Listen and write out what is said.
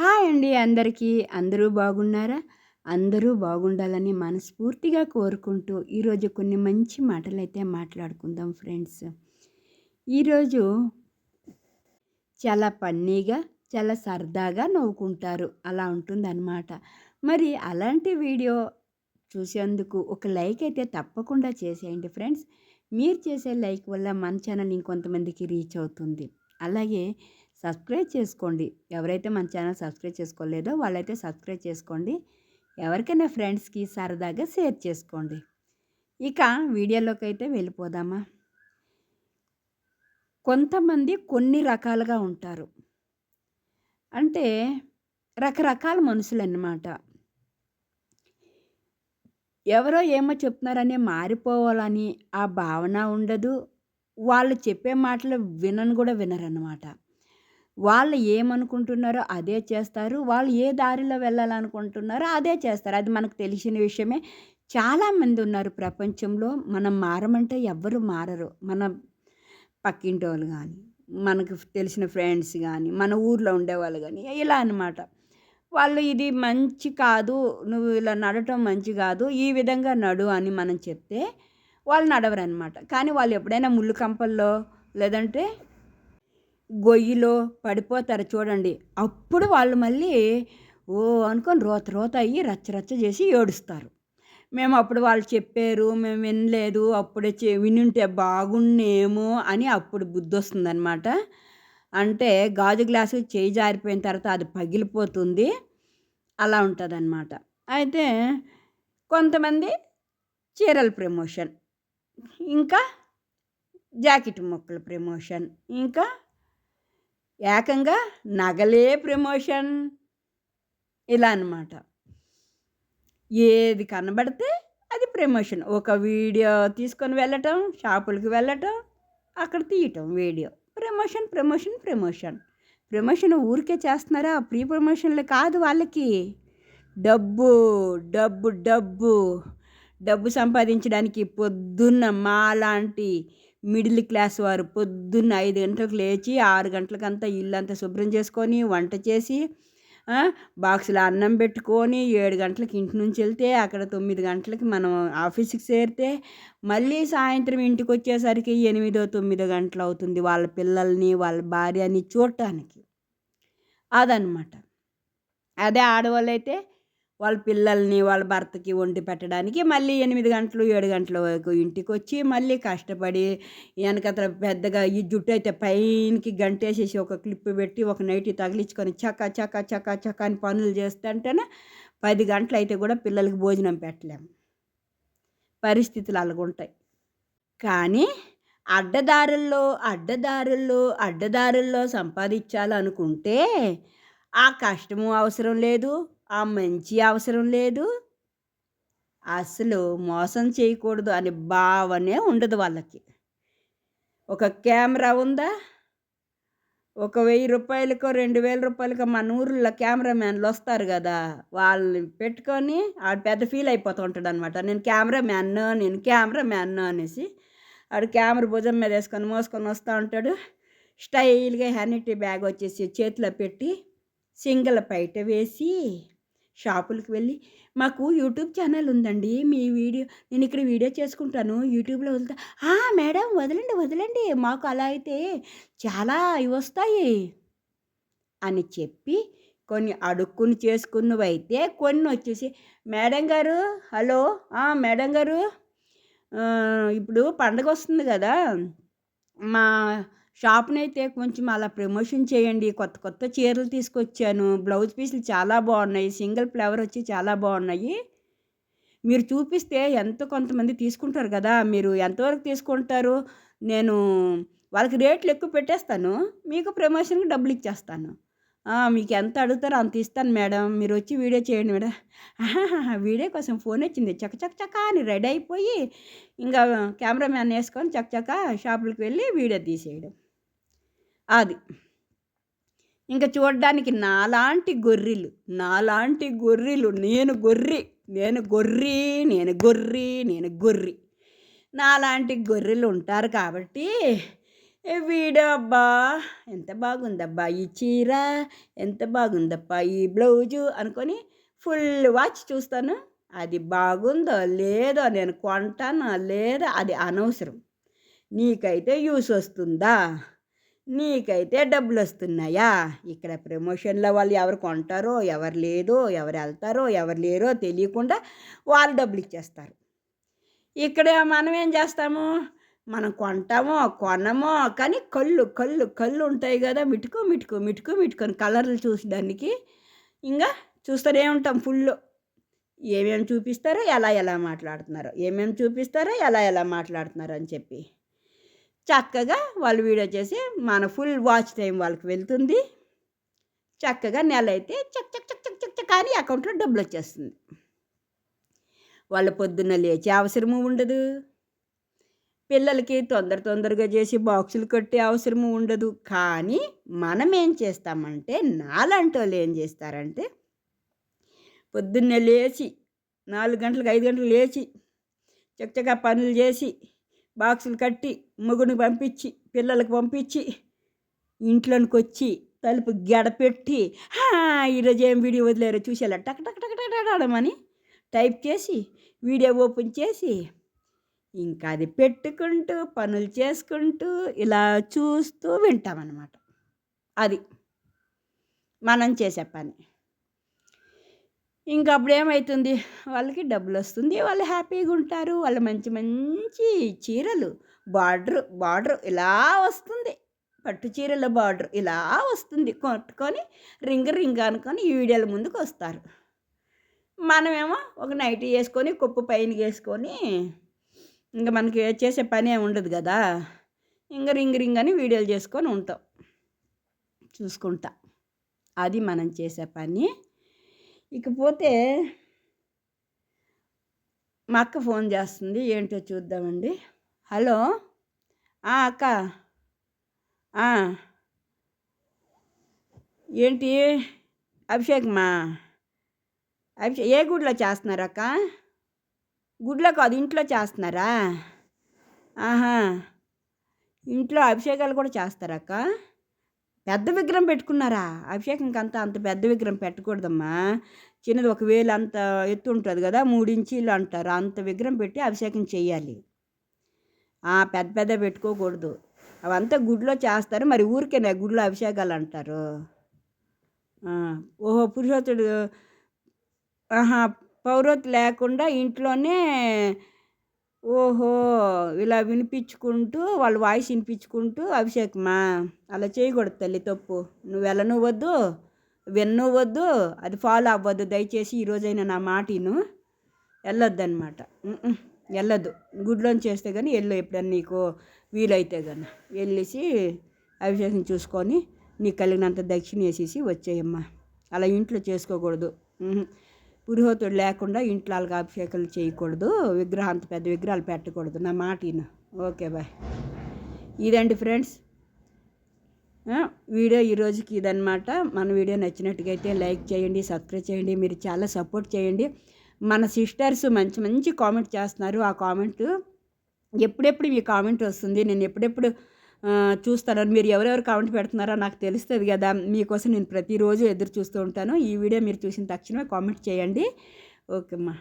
Hi అండి అందరికీ. అందరూ బాగున్నారా? అందరూ బాగుండాలని మనస్ఫూర్తిగా కోరుకుంటూ ఈరోజు కొన్ని మంచి మాటలైతే మాట్లాడుకుందాం ఫ్రెండ్స్. ఈరోజు చాలా పన్నీగా చాలా సరదాగా నవ్వుకుంటారు. అలా ఉంటుందన్నమాట. మరి అలాంటి వీడియో చూసేందుకు ఒక లైక్ అయితే తప్పకుండా చేసేయండి ఫ్రెండ్స్. మీరు చేసే లైక్ వల్ల మన ఛానల్ ఇంకొంతమందికి రీచ్ అవుతుంది. అలాగే సబ్స్క్రైబ్ చేసుకోండి. ఎవరైతే మన ఛానల్ సబ్స్క్రైబ్ చేసుకోలేదో వాళ్ళైతే సబ్స్క్రైబ్ చేసుకోండి. ఎవరికైనా ఫ్రెండ్స్కి సరదాగా షేర్ చేసుకోండి. ఇక వీడియోలోకి అయితే వెళ్ళిపోదామా? కొంతమంది కొన్ని రకాలుగా ఉంటారు. అంటే రకరకాల మనుషులు అన్నమాట ఎవరో ఏమో చెప్తున్నారని మారిపోవాలని ఆ భావన ఉండదు. వాళ్ళు చెప్పే మాటలు వినను కూడా వినరన్నమాట. వాళ్ళు ఏమనుకుంటున్నారో అదే చేస్తారు. వాళ్ళు ఏ దారిలో వెళ్ళాలనుకుంటున్నారో అదే చేస్తారు. అది మనకు తెలిసిన విషయమే. చాలామంది ఉన్నారు ప్రపంచంలో. మనం మారమంటే ఎవ్వరు మారరు. మన పక్కింటి వాళ్ళు కానీ మనకు తెలిసిన ఫ్రెండ్స్ కానీ మన ఊర్లో ఉండేవాళ్ళు కానీ ఇలా అనమాట వాళ్ళు ఇది మంచి కాదు నువ్వు ఇలా నడటం మంచి కాదు ఈ విధంగా నడు అని మనం చెప్తే వాళ్ళు నడవరు అనమాట కానీ వాళ్ళు ఎప్పుడైనా ముళ్ళు కంపల్లో లేదంటే గొయ్యిలో పడిపోతారు చూడండి. అప్పుడు వాళ్ళు మళ్ళీ ఓ అనుకొని రోత రోత అయ్యి రచ్చ రచ్చ చేసి ఏడుస్తారు. మేము అప్పుడు వాళ్ళు చెప్పారు మేము వినలేదు అప్పుడే చే వినుంటే బాగుండేమో అని అప్పుడు బుద్ధి వస్తుందన్నమాట. అంటే గాజు గ్లాసు చేయి జారిపోయిన తర్వాత అది పగిలిపోతుంది అలా ఉంటుందన్నమాట. అయితే కొంతమంది చీరల ప్రమోషన్ ఇంకా జాకెట్ మొక్కల ప్రమోషన్ ఇంకా ఏకంగా నగలే ప్రమోషన్. ఇలా అనమాట ఏది కనబడితే అది ప్రమోషన్. ఒక వీడియో తీసుకొని వెళ్ళటం షాపులకు వెళ్ళటం అక్కడ తీయటం video. Promotion promotion promotion. Promotion ఊరికే చేస్తున్నారా? ప్రీ ప్రమోషన్లు కాదు వాళ్ళకి. డబ్బు డబ్బు డబ్బు. డబ్బు సంపాదించడానికి పొద్దున్న మాలాంటి మిడిల్ క్లాస్ వారు పొద్దున్న ఐదు గంటలకు లేచి ఆరు గంటలకంతా ఇల్లు అంతా శుభ్రం చేసుకొని వంట చేసి బాక్సులో అన్నం పెట్టుకొని ఏడు గంటలకు ఇంటి నుంచి వెళ్తే అక్కడ తొమ్మిది గంటలకి మనం ఆఫీస్కి చేరితే మళ్ళీ సాయంత్రం ఇంటికి వచ్చేసరికి ఎనిమిదో తొమ్మిదో గంటలు అవుతుంది వాళ్ళ పిల్లల్ని వాళ్ళ భార్యని చూడటానికి. అదనమాట అదే ఆడవాళ్ళు అయితే వాళ్ళ పిల్లల్ని వాళ్ళ భర్తకి వండి పెట్టడానికి మళ్ళీ ఎనిమిది గంటలు ఏడు గంటల వరకు ఇంటికి వచ్చి మళ్ళీ కష్టపడి వెనకతల పెద్దగా ఈ జుట్టు అయితే పైనకి గంటేసేసి ఒక క్లిప్ పెట్టి ఒక నైట్ తగిలించుకొని చక్క చక్క చక్క చక్క అని పనులు చేస్తుంటేనే పది గంటలు అయితే కూడా పిల్లలకి భోజనం పెట్టలేము పరిస్థితులు అలాగుంటాయి. కానీ అడ్డదారుల్లో అడ్డదారుల్లో అడ్డదారుల్లో సంపాదించాలనుకుంటే ఆ కష్టము అవసరం లేదు. ఆ మంచి అవసరం లేదు. అసలు మోసం చేయకూడదు అనే భావనే ఉండదు వాళ్ళకి. ఒక కెమెరా ఉందా? ఒక వెయ్యి రూపాయలకో రెండు వేల రూపాయలకో మన ఊర్లో కెమెరామ్యాన్లు వస్తారు కదా. వాళ్ళని పెట్టుకొని ఆడు పెద్ద ఫీల్ అయిపోతూ ఉంటాడు అనమాట నేను కెమెరా మ్యాన్ నేను కెమెరా మ్యాన్ అనేసి ఆడు కెమెరా భుజం మీద వేసుకొని మోసుకొని వస్తూ ఉంటాడు. స్టైల్గా హ్యానిటీ బ్యాగ్ వచ్చేసి చేతిలో పెట్టి సింగిల్ పైట వేసి షాపులకు వెళ్ళి మాకు యూట్యూబ్ ఛానల్ ఉందండి. మీ వీడియో నేను ఇక్కడ వీడియో చేసుకుంటాను. యూట్యూబ్లో వదులుతా మేడం వదలండి వదలండి. మాకు అలా అయితే చాలా ఇవి వస్తాయి అని చెప్పి కొన్ని అడుక్కుని చేసుకున్నవి అయితే కొన్ని వచ్చేసి మేడం గారు హలో మేడం గారు ఇప్పుడు పండగ వస్తుంది కదా మా షాప్నైతే కొంచెం అలా ప్రమోషన్ చేయండి. కొత్త కొత్త చీరలు తీసుకొచ్చాను. బ్లౌజ్ పీసులు చాలా బాగున్నాయి. సింగిల్ ఫ్లేవర్ వచ్చి చాలా బాగున్నాయి. మీరు చూపిస్తే ఎంతో కొంతమంది తీసుకుంటారు కదా! మీరు ఎంతవరకు తీసుకుంటారు? నేను వాళ్ళకి రేట్లు ఎక్కువ పెట్టేస్తాను. మీకు ప్రమోషన్కి డబ్బులు ఇచ్చేస్తాను. మీకు ఎంత అడుగుతారో అంత ఇస్తాను మేడం. మీరు వచ్చి వీడియో చేయండి మేడం. వీడియో కోసం ఫోన్ వచ్చింది. చక చక అని రెడీ అయిపోయి ఇంకా కెమెరామ్యాన్ వేసుకొని చక్క చక్క షాపులకు వెళ్ళి వీడియో తీసేయడం. అది. ఇంకా చూడడానికి నాలాంటి గొర్రెలు నాలాంటి గొర్రెలు నేను గొర్రె నేను గొర్రె నేను గొర్రె నేను గొర్రె. నాలాంటి గొర్రెలు ఉంటారు కాబట్టి వీడబ్బా? ఎంత బాగుందబ్బా ఈ చీర? ఎంత బాగుందబ్బా ఈ బ్లౌజు? అనుకొని ఫుల్ వాచ్ చూస్తాను. అది బాగుందో లేదో నేను కొంటానా లేదా అది అనవసరం. నీకైతే యూస్ వస్తుందా? నీకైతే డబ్బులు వస్తున్నాయా? ఇక్కడ ప్రమోషన్లో వాళ్ళు ఎవరు కొంటారో ఎవరు లేదో ఎవరు వెళ్తారో ఎవరు లేరో తెలియకుండా వాళ్ళు డబ్బులు ఇచ్చేస్తారు. ఇక్కడ మనం ఏం చేస్తాము? మనం కొంటామో కొనమో కానీ కళ్ళు కళ్ళు కళ్ళు ఉంటాయి కదా మిటుకు మిటుకు మిటుకు మిటుకొని కలర్లు చూసడానికి ఇంకా చూస్తూనే ఉంటాం ఫుల్ ఏమేమి చూపిస్తారో ఎలా ఎలా మాట్లాడుతున్నారో ఏమేమి చూపిస్తారో ఎలా ఎలా మాట్లాడుతున్నారో అని చెప్పి. చక్కగా వాళ్ళు వీడియో చేసి మన ఫుల్ వాచ్ టైం వాళ్ళకి వెళ్తుంది. చక్కగా నెల అయితే చక్ చక్ చక్ చక్ చక్ చక్ కానీ అకౌంట్లో డబ్బులు వచ్చేస్తుంది. వాళ్ళు పొద్దున్న లేచే అవసరము ఉండదు. పిల్లలకి తొందర తొందరగా చేసి బాక్సులు కట్టే అవసరము ఉండదు. కానీ మనం ఏం చేస్తామంటే నాలంటి వాళ్ళు ఏం చేస్తారంటే పొద్దున్నే లేచి నాలుగు గంటలకు ఐదు గంటలు లేచి చక్కగా పనులు చేసి బాక్సులు కట్టి మొగుడిని పంపించి పిల్లలకు పంపించి ఇంట్లోనికి వచ్చి తలుపు గడపెట్టి ఈరోజు ఏం వీడియో వదిలేరో చూసేలా టక్ టక్ టక్ టక్ ఆడమని టైప్ చేసి వీడియో ఓపెన్ చేసి ఇంకా అది పెట్టుకుంటూ పనులు చేసుకుంటూ ఇలా చూస్తూ వింటామన్నమాట. అది మనం చేసే పని. ఇంకా అప్పుడు ఏమవుతుంది వాళ్ళకి డబ్బులు వస్తుంది వాళ్ళు హ్యాపీగా ఉంటారు. వాళ్ళు మంచి మంచి చీరలు బార్డర్ బార్డర్ ఇలా వస్తుంది. పట్టు చీరల బార్డర్ ఇలా వస్తుంది. కొట్టుకొని రింగ్ రింగ్ అనుకొని ఈ వీడియోల ముందుకు వస్తారు. మనమేమో ఒక నైట్ వేసుకొని కుప్ప పైన వేసుకొని ఇంకా మనకి చేసే పనే ఉండదు కదా. ఇంకా రింగ్ రింగ్ అని వీడియోలు చేసుకొని ఉంటాం. చూసుకుంటా. అది మనం చేసే పని. ఇకపోతే మా అక్క ఫోన్ చేస్తుంది. ఏంటో చూద్దామండి. హలో? అక్క. ఏంటి? అభిషేక్మా? అభిషేక్ ఏ గుడిలో చేస్తున్నారు అక్క? గుడిలో కాదు ఇంట్లో చేస్తున్నారా? ఆహా. ఇంట్లో అభిషేకాలు కూడా చేస్తారక్క? పెద్ద విగ్రహం పెట్టుకున్నారా? అభిషేకంకి అంత అంత పెద్ద విగ్రహం పెట్టకూడదమ్మా. చిన్నది ఒక వేలు అంత ఎత్తు ఉంటుంది కదా మూడు ఇంచీలు అంటారు. అంత విగ్రహం పెట్టి అభిషేకం చేయాలి పెద్ద పెద్ద పెట్టుకోకూడదు. అవంతా గుడిలో చేస్తారు. మరి ఊరికేనా గుడిలో అభిషేకాలు అంటారు. ఓహో పురుషోత్తుడు ఆహా పౌరోత్ లేకుండా ఇంట్లోనే ఓహో ఇలా వినిపించుకుంటూ వాళ్ళ వాయిస్ వినిపించుకుంటూ అభిషేకమా అలా చేయకూడదు తల్లి తప్పు. నువ్వు వెళ్ళను వద్దు విన్ను వద్దు అది ఫాలో అవ్వద్దు. దయచేసి ఈరోజైనా నా మాటిను వెళ్ళొద్దు అనమాట వెళ్ళదు. గుడ్లోని చేస్తే కానీ వెళ్ళు ఎప్పుడన్నా నీకు వీలైతే కానీ వెళ్ళేసి అభిషేకం చూసుకొని నీకు కలిగినంత దక్షిణ వేసేసి వచ్చేయమ్మా. అలా ఇంట్లో చేసుకోకూడదు. పురోహితుడు లేకుండా ఇంట్లో వాళ్ళకి అభిషేకాలు చేయకూడదు విగ్రహం అంత పెద్ద విగ్రహాలు పెట్టకూడదు. నా మాట ఓకే బాయ్. ఇదండి ఫ్రెండ్స్. వీడియో ఈరోజుకి ఇదనమాట మన వీడియో నచ్చినట్టుగా అయితే లైక్ చేయండి సబ్స్క్రైబ్ చేయండి మీరు చాలా సపోర్ట్ చేయండి. మన సిస్టర్స్ మంచి మంచి కామెంట్ చేస్తున్నారు. ఆ కామెంట్ ఎప్పుడెప్పుడు మీ కామెంట్ వస్తుంది? నేను ఎప్పుడెప్పుడు చూస్తాను మీరు ఎవరెవరు కామెంట్ పెడుతున్నారో నాకు తెలుస్తుంది కదా. మీకోసం నేను ప్రతిరోజు ఎదురు చూస్తూ ఉంటాను. ఈ వీడియో మీరు చూసిన తక్షణమే కామెంట్ చేయండి. ఓకే అమ్మా